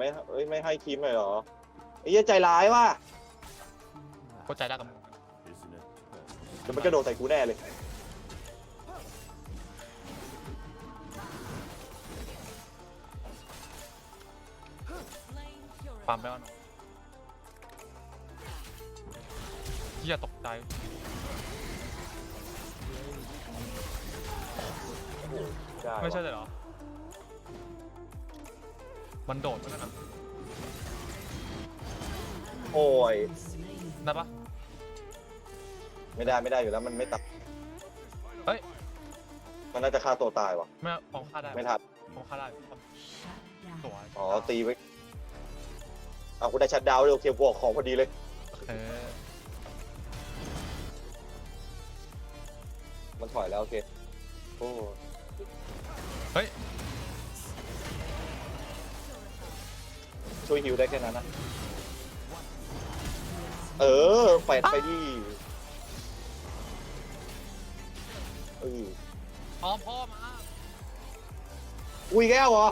ไม่เอ้ยไม่ให้คีมเลยเหรอไอ้เหี้ยใจร้ายว่ะเข้าใจได้กับมึงเดี๋ยวมันกระโดดใส่กูแน่เลยปั๊มแล้วเนาะเฮียตกใจไม่ใช่เลยเหรอ มันโดดมันนั่นน่ะโอ้ยได้ปะไม่ได้ไม่ได้อยู่แล้วมันไม่ตัดเฮ้ยมันน่าจะฆ่าตัวตายว่ะ ไม่เอาของฆ่าได้ไม่ทันของฆ่าได้สวยอ๋อตีไว้เอากูได้ชัดดาวน์เลยโอเคกูออกของพอดีเลย เออมันถอยแล้วโอเคโอ้เฮ้ย ช่วยฮิวได้แค่นั้นนะ เออแปดไปดิเออพร้อมพ่อมาอุ้ยแก้วเหรอ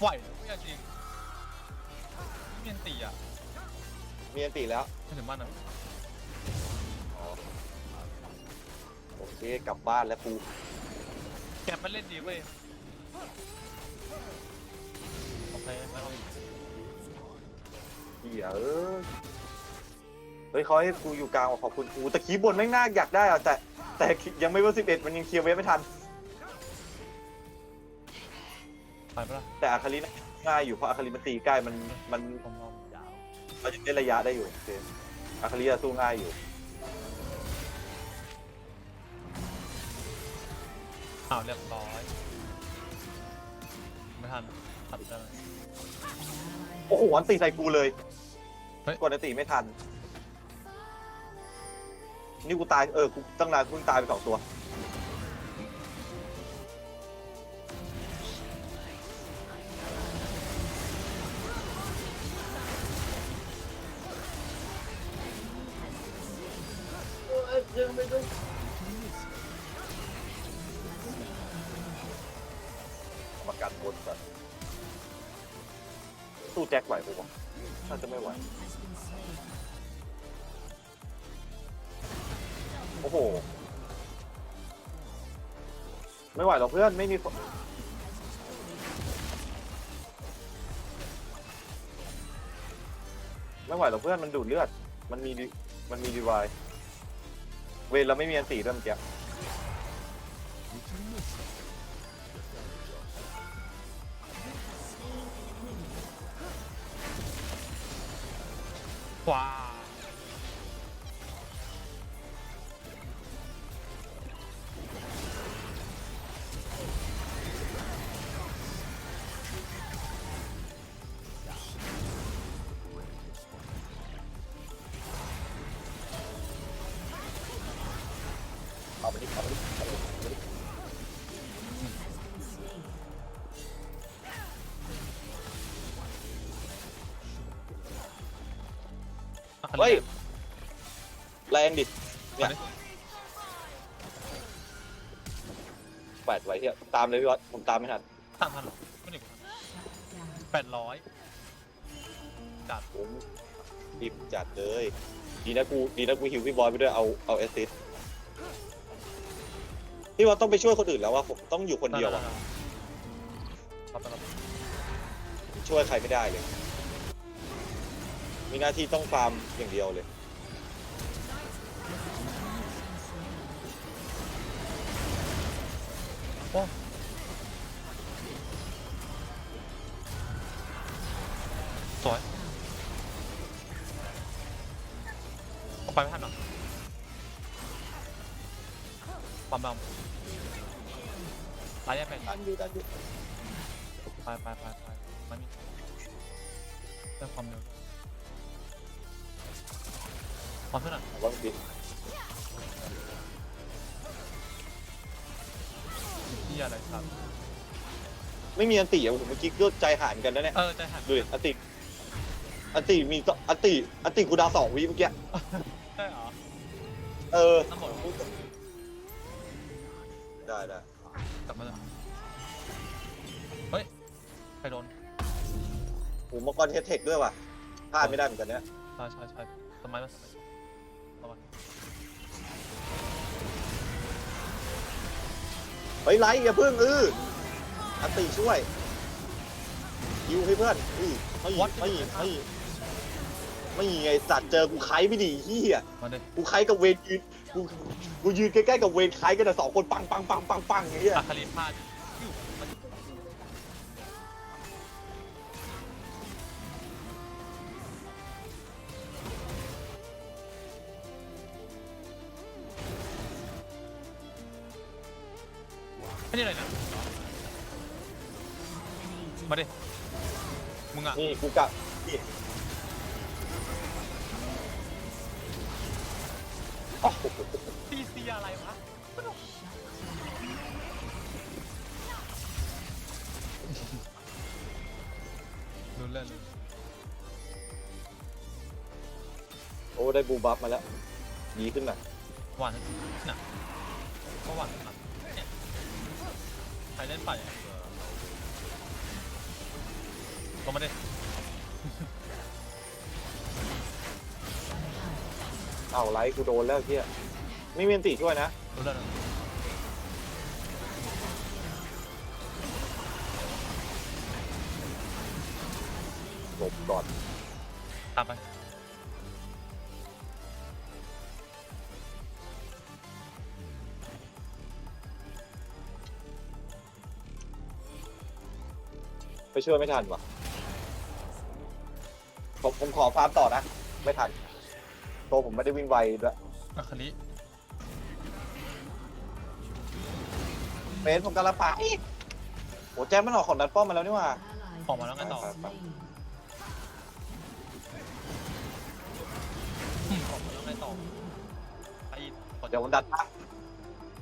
ไหวเลยไม่จริงเมียนตีอะมีอันติแล้ว ไม่ถึงบ้านนะโอเค กลับบ้านแล้วกูแกมันเล่นดีเว้ย โอเคไม่เอาอีกเหี้ยเอ้ยเฮ้ยเขาให้กูอยู่กลางว่ะขอบคุณกูตะกี้บนไม่งน่าอยากได้อะแต่แต่ยังไม่เว่าสิบเอ็ดมันยังเคลียร์เวฟไม่ทัน ไปปะล่ะแต่อาคาริง่ายอยู่เพราะอาคาริมันตีใกล้มันมันผมลองยาวมันยังได้ระยะได้อยู่โอเคอาคาริอะสู้ง่ายอยู่อ้าวเรียบร้อย ไม่ทันตัดได้ไหมโอ้โหอันตีใส่กูเลยเฮ้ย กดอันตีไม่ทัน นี่กูตาย เออ กูตั้งนานกูเพิ่งตายไปสองตัวมา แจ็คไหวปะวะน่าจะไม่ไหว โอ้โห ไม่ไหวหรอกเพื่อน ไม่มีไม่ไหวหรอกเพื่อนมันดูดเลือด มันมีมันมีดีวาย เวรเราไม่มีอันตีด้วยเมื่อกี้ ว้ เฮ้ยแรงดิเนี่ยแปดไว้เที่ยตามเลยพี่วัดผมตามไม่ทันตั้งทันเหรอไม่ถึงแปดร้อยจัดผมรีบจัดเลย ดีนะกูดีนะกูหิวพี่บอยไปด้วยเอาเอาแอสซิสต์พี่ว่าต้องไปช่วยคนอื่นแล้วว่าผมต้องอยู่คนเดียวอะรับรับช่วยใครไม่ได้เลย มีหน้าที่ต้องฟาร์มอย่างเดียวเลยสวยเอาไปไม่ทันเหรอปั๊มปั๊มไล่ยังไงดันอยู่ดันอยู่ไปไปไปไปมันมีเรื่องความเร็วความเท่าไหร่ผมว่ามันดีที่อะไรครับ ไม่มีอันติอะผมเมื่อกี้ก็ใจหายกันแล้วเนี่ยเออใจหันดูดิอันติอันติมีต่ออันติอันติกูดาวสองวิเมื่อกี้ใช่เหรอเออน้ำหมดได้ได้กลับมาเลยเฮ้ยใครโดนโอ้มังกรเทสเทคด้วยว่ะพลาดไม่ได้เหมือนกันเนี่ย ใช่ใช่ใช่สมัยมาสมัยป ระมาณเฮ้ยไลท์อย่าพึ่งเอออันติช่วยยิวให้เพื่อนอือไม่ไม่ไม่ไม่ไงสัตว์เจอกูไคไม่ดีเฮียมาดิกูไคกับเวนยืนกูกูยืนใกล้ๆกับเวนไคกันแต่สองคนปังปังปังปังปังอย่างเงี้ยอาคารินพลาดอยู่ ไม่ได้เลยนะมาดิ มึงอะ นี่กูกะนี่โอ้โหซีซีอะไรวะรู้เล่นเลยโอ้ได้บูบัฟมาแล้ว ดีขึ้นหน่อยหวานน่ะก็หวานนะเนี่ยใคร เล่นป่ะเนี่ยลงมาดิเอาไลท์กูโดนแล้วเฮียไม่มีอันติช่วยนะรู้เรื่องแล้วหลบก่อนตามไป ไปช่วยไม่ทันวะผมผมขอฟาร์มต่อนะ ไม่ทันตัวผมไม่ได้วิ่งไวด้วยอาคาริเฟสผมกำลังไปโอ้แจ้งมันออกของดันป้อมมาแล้วนี่หว่า ออกมาแล้วไงต่อไปไปอืมออกมาแล้วไงต่อไปกดเดี๋ยวผมดันล่าง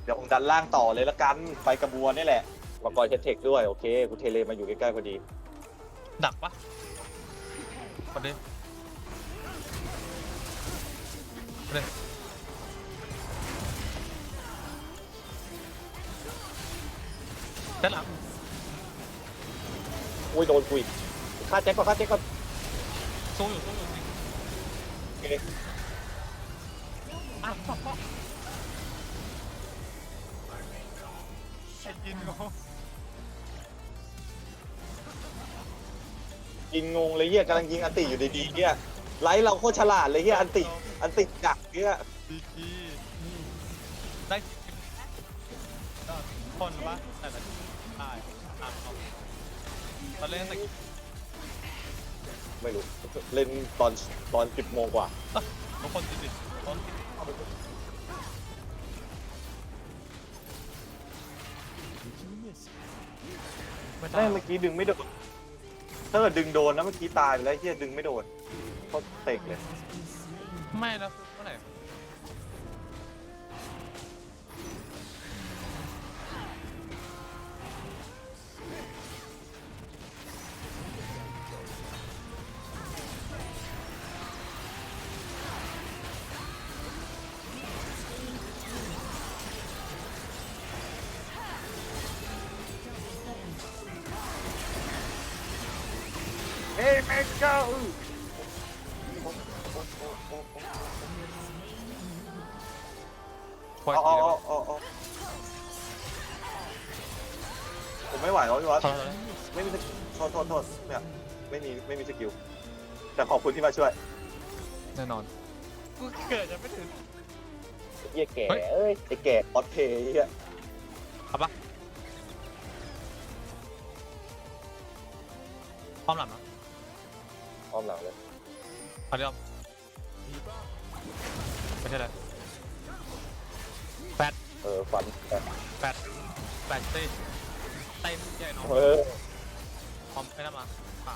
เดี๋ยวผมดันล่างต่อเลยละกัน ไปกระบวนนี่แหละ มากรเทคเทคด้วย โอเค กูเทเลมาอยู่ใกล้ๆพอดี ดักปะกดดิกดดิด้านหลังอุ้ยโดนคุยฆ่าแจ็คก่อนฆ่าแจ็คก่อนสู้อยู่สู้อยู่จริงโอเคอ้าวไอ้ยินงง กินงงเลยเฮียกำลังยิงอันติอยู่ดีๆเฮียไลท์เราโคตรฉลาดเลยเฮียอันติอันติกักเฮียดีจีได้คนปะแต่ละได้ตามเขาตอนเล่นตะกี้ไม่รู้เล่นตอนตอนสิบโมงกว่าทุกคนติดติดคนไม่ได้แม่เมื่อกี้ดึงไม่โดน ถ้าเกิดดึงโดนนะเมื่อกี้ตายไปแล้วเฮียดึงไม่โดนเขาเตกเลย ไม่แล้วเมื่อไหร่เฮ้ยแม็ กเก้าควายอ๋อทีอ๋ได้อปะอ๋ออ๋อผมไม่ไหวแล้วพี่วัดขอโทษนะไม่มีสกิลโทษโทษโทษเนี่ยไม่มีไม่มีสกิล แต่ขอบคุณที่มาช่วยแน่นอน กูเกิดจะไม่ถึงเฮียแก่เฮ้ย เอ้ยไอ้แก่ออสเพย์เฮียเอาปะพร้อมหลังนะ พร้อมหลังเลยเอาเดี๋ยวไม่ใช่เลยเออฟันแต่แปดแปดตีเต็มใหญ่น้องเออพร้อมไปน้ำมาเปล่า